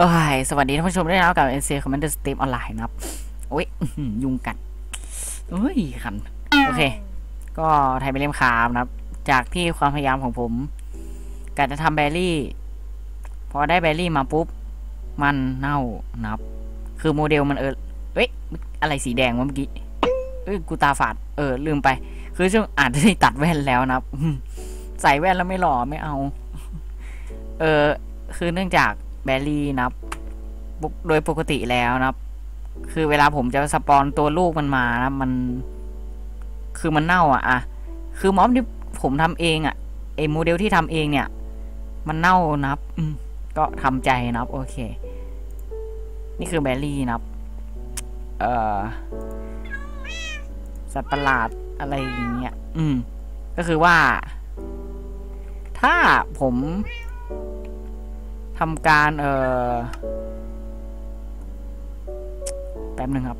เอ้ยสวัสดีท่านผู้ชมด้วยนะครับกับ n c Commander Steam ออนไลน์นะครับโอ้ยยุงกัดเฮ้ยขันโอเค ก็ไทยไปเล่มคามนะครับ จากที่ความพยายามของผมการจะทำแบรี่ พอได้แบรี่มาปุ๊บ มันเน่านะครับ คือโมเดลมันเออเอ้ย อะไรสีแดงวะเมื่อกี้เอ้ยกูตาฝาด เออ ลืมไป คือช่วงอาจจะได้ตัดแว่นแล้วนะครับ ใส่แว่นแล้วไม่หล่อไม่เอา เออ คือเนื่องจาก แบรี่นะครับโดยปกติแล้วนะครับ คือเวลาผมจะสปอนตัวลูกมันมานะมัน คือมันเน่าอะอะคือมอมที่ผมทำเองอะไอโมเดลที่ทำเองเนี่ย มันเน่านะครับก็ทำใจนะครับ โอเค นี่คือแบรี่นะครับ เอ่อสัตว์ประหลาดอะไรอย่างเงี้ย อืม ก็คือว่า ถ้าผม ทำการเอ่อแป๊บหนึ่งครับ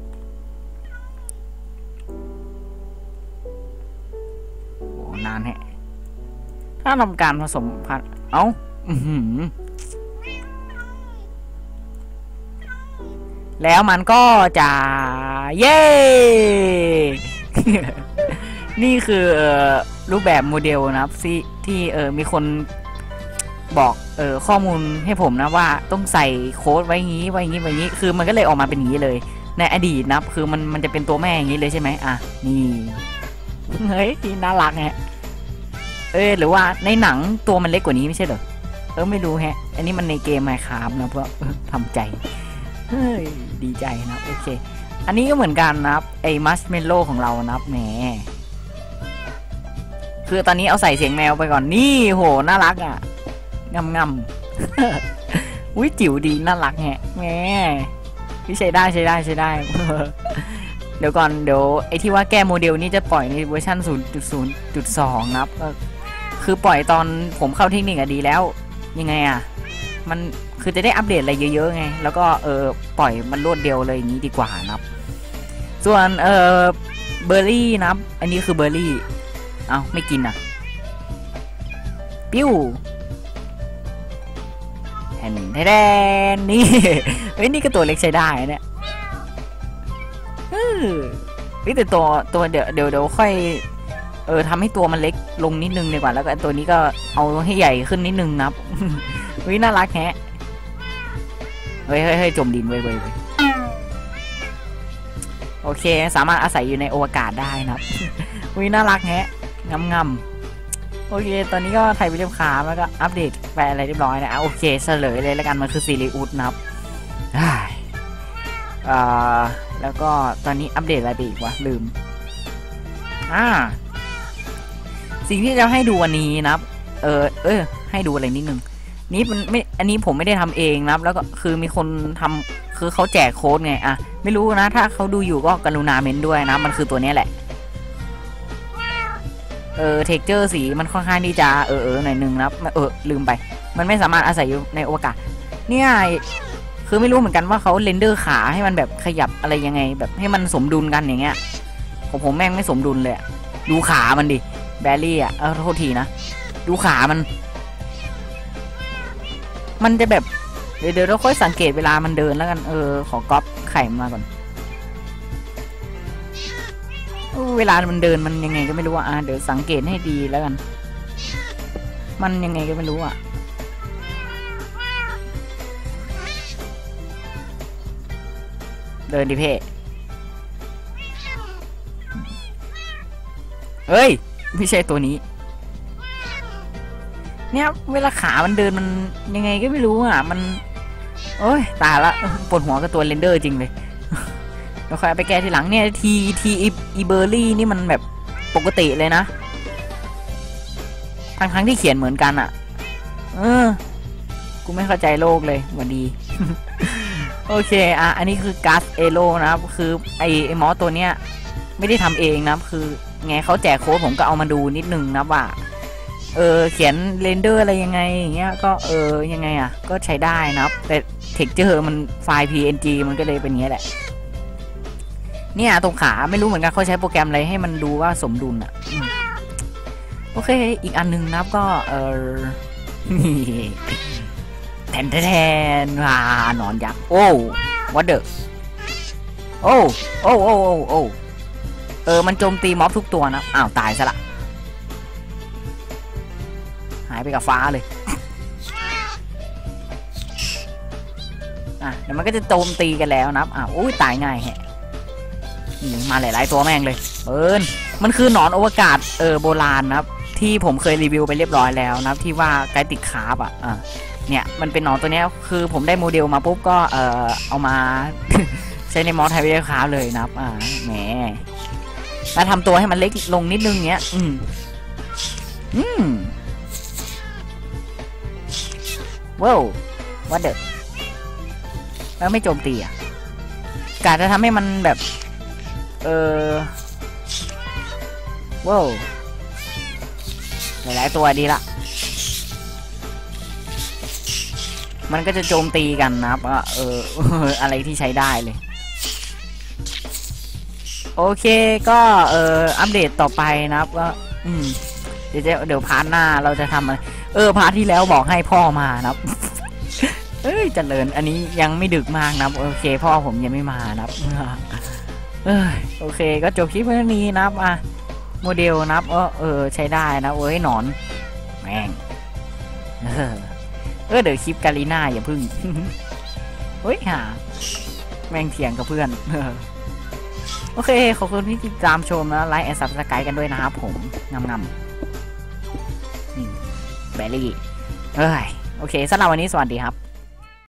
โอ้นานแฮะถ้าทำการผสมพันเอ้าอือหือแล้วมันก็จะ เย้ นี่คือออรูปแบบโมเดลนะครับที่ที่เออมีคน บอกเออข้อมูลให้ผมนะว่าต้องใส่โค้ดไว้งี้ไว้งี้ไว้งี้คือมันก็เลยออกมาเป็นอย่างนี้เลย ในอดีตนะคือมันมันจะเป็นตัวแม่อย่างนี้เลยใช่ไหมอะนี่เฮ้ยน่ารักแฮะเออหรือว่าในหนังตัวมันเล็กกว่านี้ไม่ใช่เหรอเออไม่รู้แฮะ อันนี้มันในเกมไมค์ครับนะเพราะเอทำใจเฮ้ยดีใจนะโอเค อันนี้ก็เหมือนกันนะครับไอ้มัชเมลโล่ของเรานะครับแหมคือตอนนี้เอาใส่เสียงแมวไปก่อนนี่โหน่ารักอะ งำงำอุ้ยจิ๋วดีน่ารักแฮะแหมพี่ใช้ได้ใช้ได้ใช้ได้ เดี๋ยวก่อนเดี๋ยวไอที่ว่าแก้โมเดลนี้จะปล่อยในเวอร์ชัน0.0.2นครับคือปล่อยตอนผมเข้าเทคนิคอะดีแล้ว ยังไงอะมันคือจะได้อัปเดตอะไรเยอะๆไง แล้วก็เออปล่อยมันรวดเดียวเลยอย่างนี้ดีกว่านะครับ ส่วนเออเบอร์รี่นะครับ อันนี้คือเบอร์รี่ เอาไม่กินอะ ปิ้ว แทนแทนนี่เฮ้ยนี่ก็ตัวเล็กใช้ได้นะเนี่ยเฮ้ยแต่ตัวตัวเดี๋ยวเดี๋ยวเดี๋ยวค่อยเออทำให้ตัวมันเล็กลงนิดนึงดีกว่าแล้วก็ตัวนี้ก็เอาให้ใหญ่ขึ้นนิดนึงนะครับเฮ้ยน่ารักแฮะเฮ้ยเฮ้ยจมดินเว้ยเว้ยโอเค สามารถอาศัยอยู่ในโอวกาศได้นะครับอุ้ยน่ารักแฮะงำงำ โอเค ตอนนี้ก็ไทยวิลเลียมคาแล้วก็อัปเดตไปอะไรเรียบร้อยนะอะโอเคเฉลยเลยแล้วกันมันคือซีรีอุสนะครับอ่าแล้วก็ตอนนี้อัปเดตอะไรไปอีกวะลืม อ่า สิ่งที่จะให้ดูวันนี้นะครับ เออ เออ ให้ดูอะไรนิดนึง นี่มันไม่ อันนี้ผมไม่ได้ทำเองนะครับ แล้วก็คือมีคนทำคือเขาแจกโค้ดไง อะ ไม่รู้นะ ถ้าเขาดูอยู่ก็กรุณาเมนด้วยนะ มันคือตัวนี้แหละ เออเท็กเจอร์สีมันค่อนข้างที่จะเออเออหน่อยนึงนะเออลืมไป มันไม่สามารถอาศัยอยู่ในอวกาศเนี่ยคือไม่รู้เหมือนกันว่าเขาเรนเดอร์ขาให้มันแบบขยับอะไรยังไง แบบให้มันสมดุลกันอย่างเงี้ยของผมแม่งไม่สมดุลเลยดูขามันดิแบลลี่อะเออโทษทีนะดูขามัน มันจะแบบเดี๋ยวเดี๋ยวเราค่อยสังเกตเวลามันเดินแล้วกันเออขอก๊อปไข่มาก่อน เวลามันเดินมันยังไงก็ไม่รู้อะเดี๋ยวสังเกตให้ดีแล้วกัน มันยังไงก็ไม่รู้อะเดินดิเพ่เฮ้ย ไม่ใช่ตัวนี้ เนี่ยเวลาขามันเดินมันยังไงก็ไม่รู้อะ มัน โอ้ยตายละปวดหัวกับตัวเรนเดอร์จริงเลย แล้วค่อยเอาไปแก้ทีหลังเนี่ยทีทีอีเบอร์รี่นี่มันแบบปกติเลยนะทั้งทั้งที่เขียนเหมือนกันอะเออ กูไม่เข้าใจโลกเลยวันดี โอเค อะ อันนี้คือการ์ดเอโลนะครับ คือไอไอมอสตัวเนี้ย ไม่ได้ทำเองนะคือไงเขาแจกโค้ดผมก็เอามาดูนิดนึงนะว่า เออ เขียนเรนเดอร์อะไรยังไงอย่างเงี้ย ก็เออ ยังไงอะ ก็ใช้ได้นะครับ แต่เท็กเจอร์มันไฟล์ PNG มันก็เลยเป็นเงี้ยแหละ เนี่ยตรงขาไม่รู้เหมือนกันเขาใช้โปรแกรมอะไรให้มันดูว่าสมดุลอะอโอเค อีกอันหนึงนะครับก็เออแทนแทนแทนอ่าหนอนยักษ์โอ้วัดเดอโอ้โอ้โอ้โอ้โอ้เออมันโจมตีม็อบทุกตัวนะอ้าวตายซะละหายไปกับฟ้าเลยอะเดี๋ยวมันก็จะโจมตีกันแล้วนับอ้าวอุ้ยตายง่ายแฮะ มาหลายๆตัวแม่งเลยเปินมันคือหนอนอวกาศเออโบราณนะครับ ที่ผมเคยรีวิวไปเรียบร้อยแล้วนะครับ ที่ว่าไกติคาร์บอะอะเนี่ยมันเป็นหนอนตัวนี้คือผมได้โมเดลมาปุ๊บก็เออเอามาใช้ในมอสไทยเวลคาเลยนะครับอ่าแหมแล้วทำตัวให้มันเล็กลงนิดนึงเนี้ย อืมอืมว้าววัดเดอแล้วไม่โจมตีอะ กาจะทำให้มันแบบ เออว้าวหลายๆตัวดีละ มันก็จะโจมตีกันนะครับว่าเอออะไรที่ใช้ได้เลย โอเคก็เอออัปเดตต่อไปนะครับก็อืมเดี๋ยวเดี๋ยวพาร์ทหน้าเราจะทำอะไรเออพาร์ทที่แล้วบอกให้พ่อมานะครับเอ้ยเจริญอันนี้ยังไม่ดึกมากนะครับ โอเค พ่อผมยังไม่มานะครับ โอเคก็จบคลิปเพื่อนี้นะครับอะโมเดลนับเออเออใช้ได้นะเอ้ยหนอนแม่งเออเออเดี๋ยวคลิปกาลีน่าอย่าพึ่งเฮ้ยหาแม่งเถียงกับเพื่อนโอเค ขอบคุณที่ติดตามชมนะไลค์แอดซับสไครต์กันด้วยนะครับผมงำงำนี่แบลรี่เอ้ยโอเคสำหรับวันนี้สวัสดีครับ